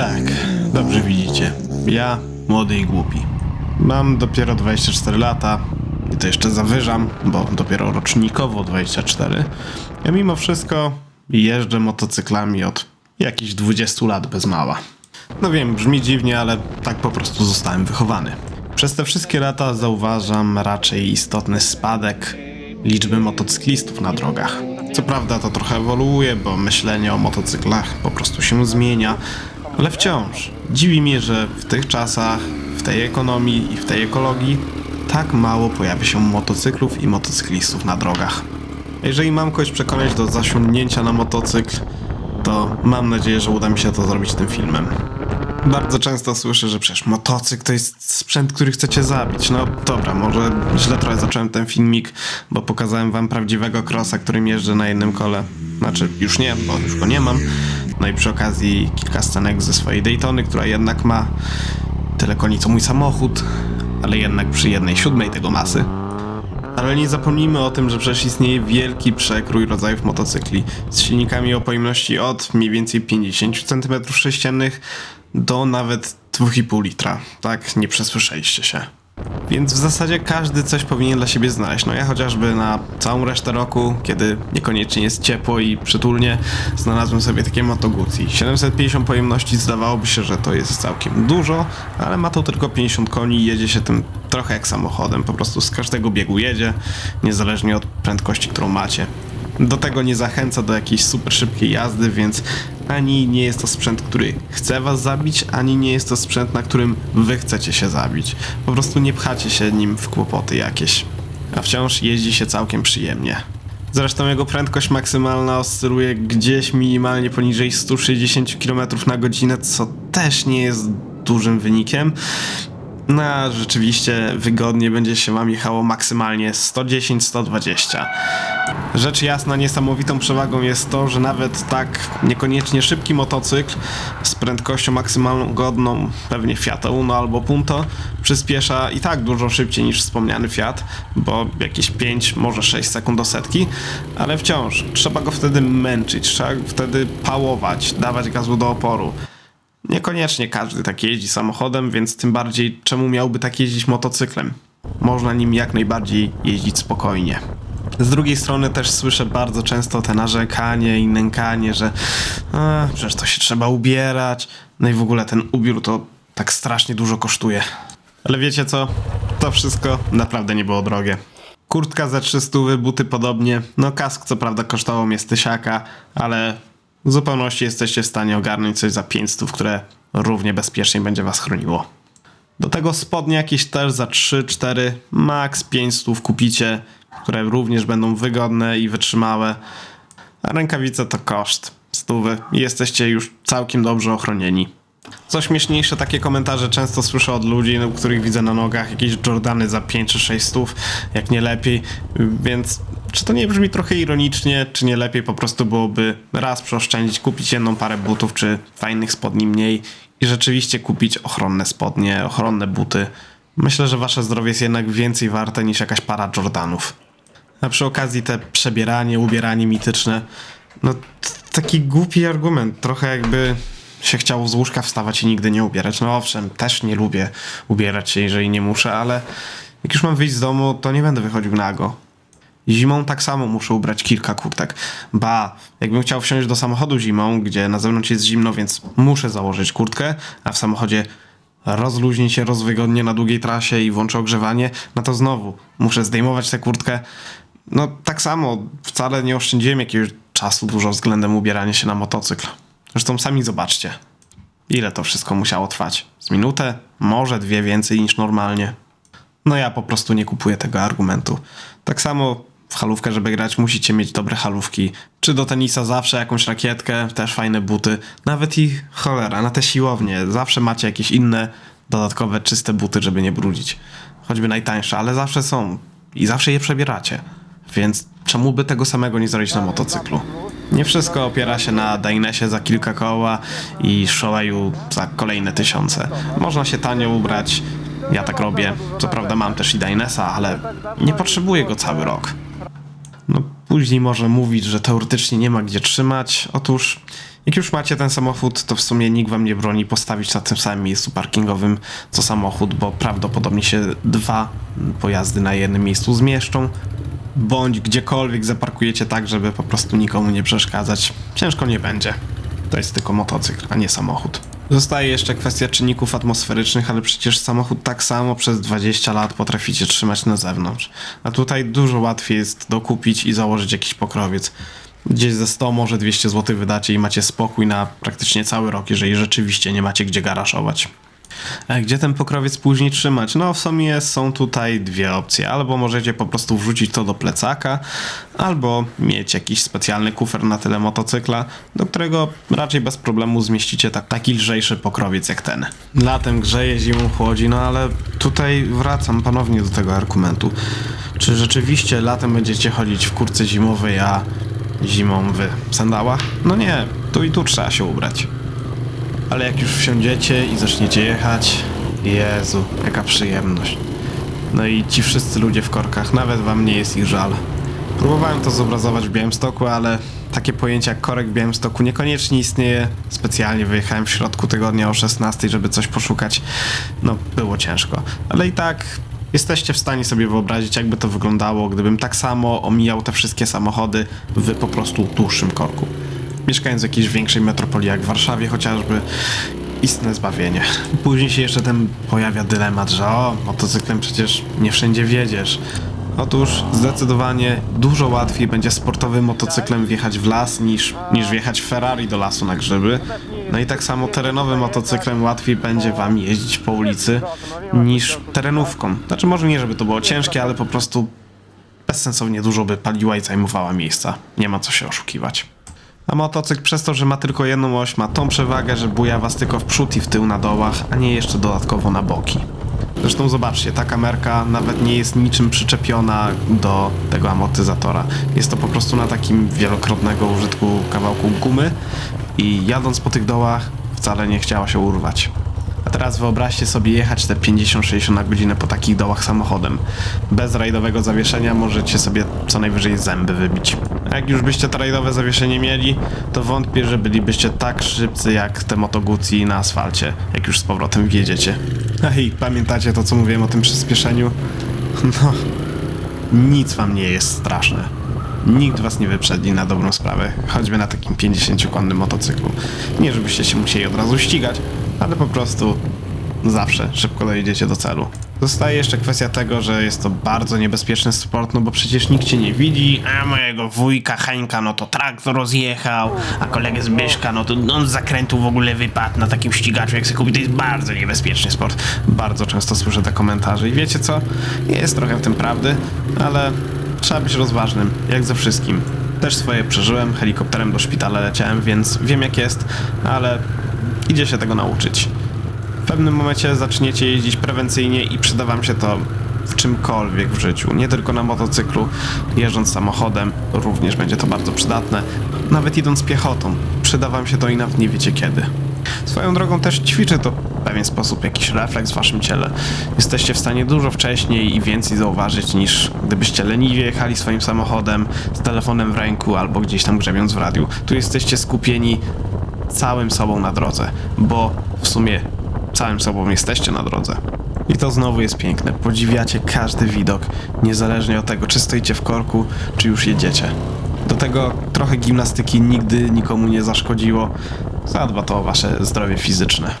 Tak, dobrze widzicie. Ja, młody i głupi. Mam dopiero 24 lata i to jeszcze zawyżam, bo dopiero rocznikowo 24. Ja mimo wszystko jeżdżę motocyklami od jakichś 20 lat bez mała. No wiem, brzmi dziwnie, ale tak po prostu zostałem wychowany. Przez te wszystkie lata zauważam raczej istotny spadek liczby motocyklistów na drogach. Co prawda to trochę ewoluuje, bo myślenie o motocyklach po prostu się zmienia, ale wciąż dziwi mnie, że w tych czasach, w tej ekonomii i w tej ekologii tak mało pojawia się motocyklów i motocyklistów na drogach. Jeżeli mam kogoś przekonać do zasiągnięcia na motocykl, to mam nadzieję, że uda mi się to zrobić tym filmem. Bardzo często słyszę, że przecież motocykl to jest sprzęt, który chcecie zabić. No dobra, może źle trochę zacząłem ten filmik, bo pokazałem wam prawdziwego crossa, którym jeżdżę na jednym kole. Znaczy, już nie, bo już go nie mam. No i przy okazji kilka scenek ze swojej Daytony, która jednak ma tyle koni co mój samochód, ale jednak przy jednej siódmej tego masy. Ale nie zapomnijmy o tym, że przecież istnieje wielki przekrój rodzajów motocykli z silnikami o pojemności od mniej więcej 50 cm3 do nawet 2,5 litra. Tak, nie przesłyszeliście się. Więc w zasadzie każdy coś powinien dla siebie znaleźć. No ja chociażby na całą resztę roku, kiedy niekoniecznie jest ciepło i przytulnie, znalazłem sobie takie Moto Guzzi. 750 pojemności zdawałoby się, że to jest całkiem dużo, ale ma to tylko 50 koni i jedzie się tym trochę jak samochodem. Po prostu z każdego biegu jedzie, niezależnie od prędkości, którą macie. Do tego nie zachęca do jakiejś super szybkiej jazdy, więc ani nie jest to sprzęt, który chce was zabić, ani nie jest to sprzęt, na którym wy chcecie się zabić. Po prostu nie pchacie się nim w kłopoty jakieś. A wciąż jeździ się całkiem przyjemnie. Zresztą jego prędkość maksymalna oscyluje gdzieś minimalnie poniżej 160 km na godzinę, co też nie jest dużym wynikiem. No, rzeczywiście wygodnie będzie się wam jechało maksymalnie 110-120. Rzecz jasna, niesamowitą przewagą jest to, że nawet tak niekoniecznie szybki motocykl z prędkością maksymalną godną pewnie Fiata Uno albo Punto przyspiesza i tak dużo szybciej niż wspomniany Fiat, bo jakieś 5, może 6 sekund do setki, ale wciąż trzeba go wtedy męczyć, trzeba wtedy pałować, dawać gazu do oporu. Niekoniecznie każdy tak jeździ samochodem, więc tym bardziej czemu miałby tak jeździć motocyklem? Można nim jak najbardziej jeździć spokojnie. Z drugiej strony też słyszę bardzo często te narzekanie i nękanie, że a, przecież to się trzeba ubierać. No i w ogóle ten ubiór to tak strasznie dużo kosztuje. Ale wiecie co? To wszystko naprawdę nie było drogie. Kurtka za 300, buty podobnie. No kask co prawda kosztował mnie z tysiaka, ale w zupełności jesteście w stanie ogarnąć coś za 500, które równie bezpiecznie będzie was chroniło. Do tego spodnie jakieś też za 3, 4, max 500 kupicie, które również będą wygodne i wytrzymałe. A rękawice to koszt. Stówy jesteście już całkiem dobrze ochronieni. Co śmieszniejsze, takie komentarze często słyszę od ludzi, u których widzę na nogach jakieś Jordany za 5 czy 6 stów, jak nie lepiej, więc czy to nie brzmi trochę ironicznie, czy nie lepiej po prostu byłoby raz przeoszczędzić, kupić jedną parę butów, czy fajnych spodni mniej i rzeczywiście kupić ochronne spodnie, ochronne buty. Myślę, że wasze zdrowie jest jednak więcej warte niż jakaś para Jordanów. A przy okazji te przebieranie, ubieranie mityczne, no taki głupi argument, trochę jakby się chciało z łóżka wstawać i nigdy nie ubierać. No owszem, też nie lubię ubierać się, jeżeli nie muszę, ale jak już mam wyjść z domu, to nie będę wychodził nago. Zimą tak samo muszę ubrać kilka kurtek. Ba, jakbym chciał wsiąść do samochodu zimą, gdzie na zewnątrz jest zimno, więc muszę założyć kurtkę, a w samochodzie rozluźnić się rozwygodnie na długiej trasie i włączę ogrzewanie, no to znowu muszę zdejmować tę kurtkę. No tak samo, wcale nie oszczędziłem jakiegoś czasu dużo względem ubierania się na motocykl. Zresztą sami zobaczcie, ile to wszystko musiało trwać. Z minutę, może dwie więcej niż normalnie. No ja po prostu nie kupuję tego argumentu. Tak samo w halówkę, żeby grać, musicie mieć dobre halówki. Czy do tenisa zawsze jakąś rakietkę, też fajne buty. Nawet i cholera, na te siłownie zawsze macie jakieś inne, dodatkowe, czyste buty, żeby nie brudzić. Choćby najtańsze, ale zawsze są i zawsze je przebieracie. Więc czemu by tego samego nie zrobić na motocyklu? Nie wszystko opiera się na Dainesie za kilka koła i Shoeiu za kolejne tysiące. Można się tanio ubrać, ja tak robię. Co prawda mam też i Dainesa, ale nie potrzebuję go cały rok. No później może mówić, że teoretycznie nie ma gdzie trzymać. Otóż Jak już macie ten samochód, to w sumie nikt wam nie broni postawić na tym samym miejscu parkingowym co samochód, bo prawdopodobnie się dwa pojazdy na jednym miejscu zmieszczą, bądź gdziekolwiek zaparkujecie tak, żeby po prostu nikomu nie przeszkadzać. Ciężko nie będzie. To jest tylko motocykl, a nie samochód. Zostaje jeszcze kwestia czynników atmosferycznych, ale przecież samochód tak samo przez 20 lat potraficie trzymać na zewnątrz. A tutaj dużo łatwiej jest dokupić i założyć jakiś pokrowiec. Gdzieś ze 100, może 200 zł wydacie i macie spokój na praktycznie cały rok, jeżeli rzeczywiście nie macie gdzie garażować. A gdzie ten pokrowiec później trzymać? No w sumie są tutaj dwie opcje. Albo możecie po prostu wrzucić to do plecaka, albo mieć jakiś specjalny kufer na tyle motocykla, do którego raczej bez problemu zmieścicie tak, taki lżejszy pokrowiec jak ten. Latem grzeje, zimą chłodzi, no ale tutaj wracam ponownie do tego argumentu. Czy rzeczywiście latem będziecie chodzić w kurce zimowej, a zimą w sandałach? No nie, tu i tu trzeba się ubrać. Ale jak już wsiądziecie i zaczniecie jechać, Jezu, jaka przyjemność. No i ci wszyscy ludzie w korkach, nawet wam nie jest ich żal. Próbowałem to zobrazować w Białymstoku, ale takie pojęcie jak korek w Białymstoku niekoniecznie istnieje. Specjalnie wyjechałem w środku tygodnia o 16, żeby coś poszukać. No, było ciężko. Ale i tak jesteście w stanie sobie wyobrazić, jakby to wyglądało, gdybym tak samo omijał te wszystkie samochody w po prostu dłuższym korku mieszkając w jakiejś większej metropolii jak w Warszawie chociażby, istne zbawienie. Później się jeszcze ten pojawia dylemat, że o, motocyklem przecież nie wszędzie wiedziesz. Otóż zdecydowanie dużo łatwiej będzie sportowym motocyklem wjechać w las niż, niż wjechać Ferrari do lasu na grzyby. No i tak samo terenowym motocyklem łatwiej będzie wam jeździć po ulicy niż terenówką. Znaczy może nie, żeby to było ciężkie, ale po prostu bezsensownie dużo by paliła i zajmowała miejsca. Nie ma co się oszukiwać. A motocykl przez to, że ma tylko jedną oś, ma tą przewagę, że buja was tylko w przód i w tył na dołach, a nie jeszcze dodatkowo na boki. Zresztą zobaczcie, ta kamerka nawet nie jest niczym przyczepiona do tego amortyzatora. Jest to po prostu na takim wielokrotnego użytku kawałku gumy i jadąc po tych dołach wcale nie chciała się urwać. A teraz wyobraźcie sobie jechać te 50-60 na godzinę po takich dołach samochodem. Bez rajdowego zawieszenia możecie sobie co najwyżej zęby wybić. Jak już byście to rajdowe zawieszenie mieli, to wątpię, że bylibyście tak szybcy jak te Moto Guzzi na asfalcie, jak już z powrotem wjedziecie. Ej, pamiętacie to, co mówiłem o tym przyspieszeniu? No, nic wam nie jest straszne. Nikt was nie wyprzedzi na dobrą sprawę, choćby na takim 50-konnym motocyklu. Nie, żebyście się musieli od razu ścigać, ale po prostu zawsze szybko dojedziecie do celu. Zostaje jeszcze kwestia tego, że jest to bardzo niebezpieczny sport, no bo przecież nikt cię nie widzi, a mojego wujka Hańka no to traktor rozjechał, a kolegę Zbyszka no to on z zakrętu w ogóle wypadł na takim ścigaczu jak sobie kupi. To jest bardzo niebezpieczny sport. Bardzo często słyszę te komentarze i wiecie co? Jest trochę w tym prawdy, ale trzeba być rozważnym, jak ze wszystkim. Też swoje przeżyłem, helikopterem do szpitala leciałem, więc wiem jak jest, ale idzie się tego nauczyć. Pewnym momencie zaczniecie jeździć prewencyjnie i przyda wam się to w czymkolwiek w życiu. Nie tylko na motocyklu, jeżdżąc samochodem również będzie to bardzo przydatne. Nawet idąc piechotą, przyda wam się to i nawet nie wiecie kiedy. Swoją drogą też ćwiczy to w pewien sposób jakiś refleks w waszym ciele. Jesteście w stanie dużo wcześniej i więcej zauważyć niż gdybyście leniwie jechali swoim samochodem z telefonem w ręku albo gdzieś tam grzebiąc w radiu. Tu jesteście skupieni całym sobą na drodze, bo w sumie całym sobą jesteście na drodze. I to znowu jest piękne. Podziwiacie każdy widok, niezależnie od tego, czy stoicie w korku, czy już jedziecie. Do tego trochę gimnastyki nigdy nikomu nie zaszkodziło. Zadba to o wasze zdrowie fizyczne.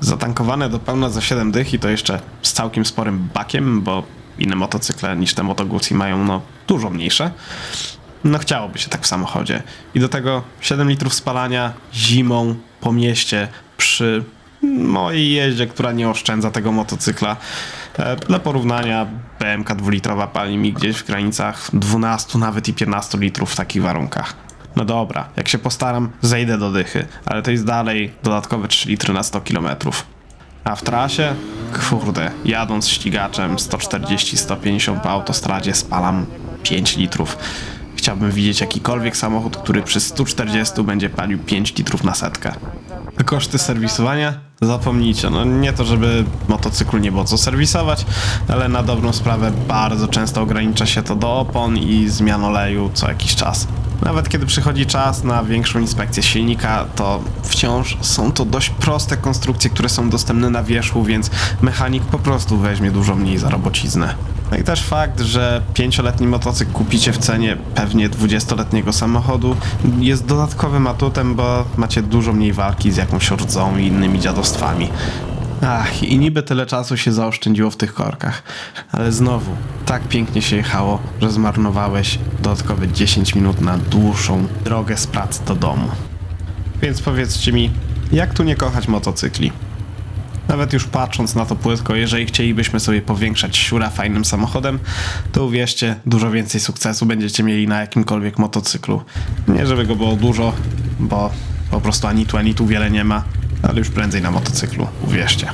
Zatankowane do pełna za 7 dych i to jeszcze z całkiem sporym bakiem, bo inne motocykle niż te Moto Guzzi mają no dużo mniejsze. No chciałoby się tak w samochodzie. I do tego 7 litrów spalania zimą po mieście przy mojej jeździe, która nie oszczędza tego motocykla. E, Dla porównania BMK dwulitrowa pali mi gdzieś w granicach 12 nawet i 15 litrów w takich warunkach. No dobra, jak się postaram, zejdę do dychy, ale to jest dalej dodatkowe 3 litry na 100 kilometrów. A w trasie? Kurde, jadąc ścigaczem 140-150 po autostradzie spalam 5 litrów. Chciałbym widzieć jakikolwiek samochód, który przy 140 będzie palił 5 litrów na setkę. Koszty serwisowania? Zapomnijcie, no nie to, żeby motocyklu nie było co serwisować, ale na dobrą sprawę bardzo często ogranicza się to do opon i zmian oleju co jakiś czas. Nawet kiedy przychodzi czas na większą inspekcję silnika, to wciąż są to dość proste konstrukcje, które są dostępne na wierzchu, więc mechanik po prostu weźmie dużo mniej za robociznę. No i też fakt, że pięcioletni motocykl kupicie w cenie pewnie 20-letniego samochodu jest dodatkowym atutem, bo macie dużo mniej walki z jakąś rdzą i innymi dziadostwami. Ach, i niby tyle czasu się zaoszczędziło w tych korkach, ale znowu tak pięknie się jechało, że zmarnowałeś dodatkowe 10 minut na dłuższą drogę z pracy do domu. Więc powiedzcie mi, jak tu nie kochać motocykli? Nawet już patrząc na to płytko, jeżeli chcielibyśmy sobie powiększać siura fajnym samochodem, to uwierzcie, dużo więcej sukcesu będziecie mieli na jakimkolwiek motocyklu. Nie żeby go było dużo, bo po prostu ani tu, ani tu wiele nie ma, ale już prędzej na motocyklu, uwierzcie.